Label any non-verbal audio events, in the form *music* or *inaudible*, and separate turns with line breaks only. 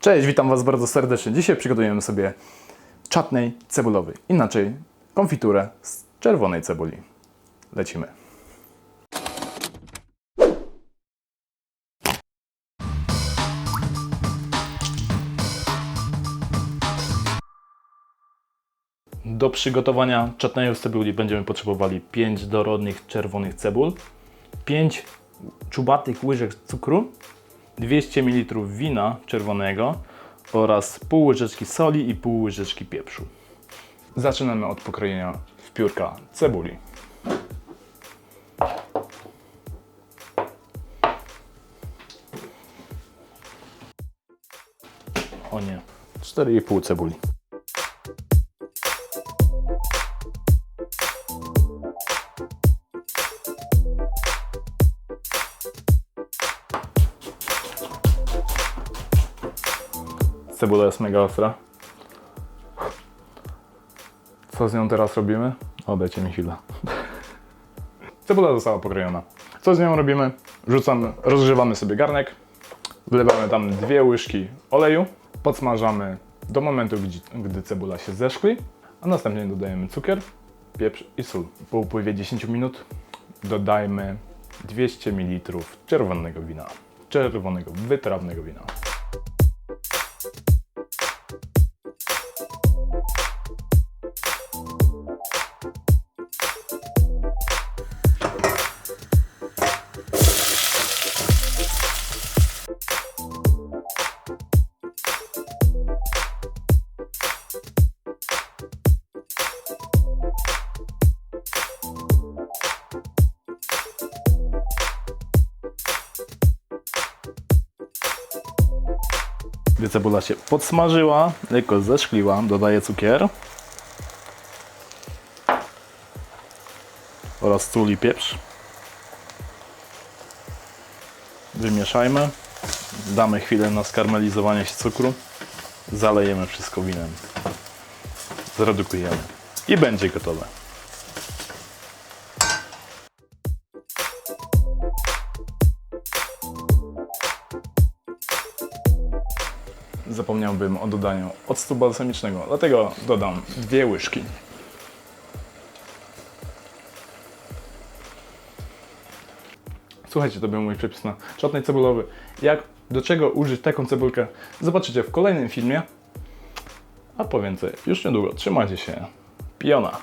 Cześć, witam Was bardzo serdecznie. Dzisiaj przygotujemy sobie czatnej cebulowy, inaczej konfiturę z czerwonej cebuli. Lecimy. Do przygotowania czatnej z cebuli będziemy potrzebowali 5 dorodnych czerwonych cebul, 5 czubatych łyżek cukru, 200 ml wina czerwonego oraz pół łyżeczki soli i pół łyżeczki pieprzu. Zaczynamy od pokrojenia w piórka cebuli. O nie, 4,5 cebuli. Cebula jest mega ostra. Co z nią teraz robimy? O, dajcie mi chwilę. *laughs* Cebula została pokrojona. Co z nią robimy? Rzucamy, rozgrzewamy sobie garnek, wlewamy tam dwie łyżki oleju, podsmażamy do momentu, gdy cebula się zeszkli, a następnie dodajemy cukier, pieprz i sól. Po upływie 10 minut dodajmy 200 ml czerwonego wina. Czerwonego, wytrawnego wina. Gdy cebula się podsmażyła, lekko zeszkliła, dodaję cukier oraz sól i pieprz. Wymieszajmy. Damy chwilę na skarmelizowanie się cukru. Zalejemy wszystko winem. Zredukujemy. I będzie gotowe. Zapomniałbym o dodaniu octu balsamicznego, dlatego dodam dwie łyżki. Słuchajcie, to był mój przepis na czatnej cebulowy. Jak, do czego użyć taką cebulkę, zobaczycie w kolejnym filmie. A po więcej już niedługo. Trzymajcie się. Piona.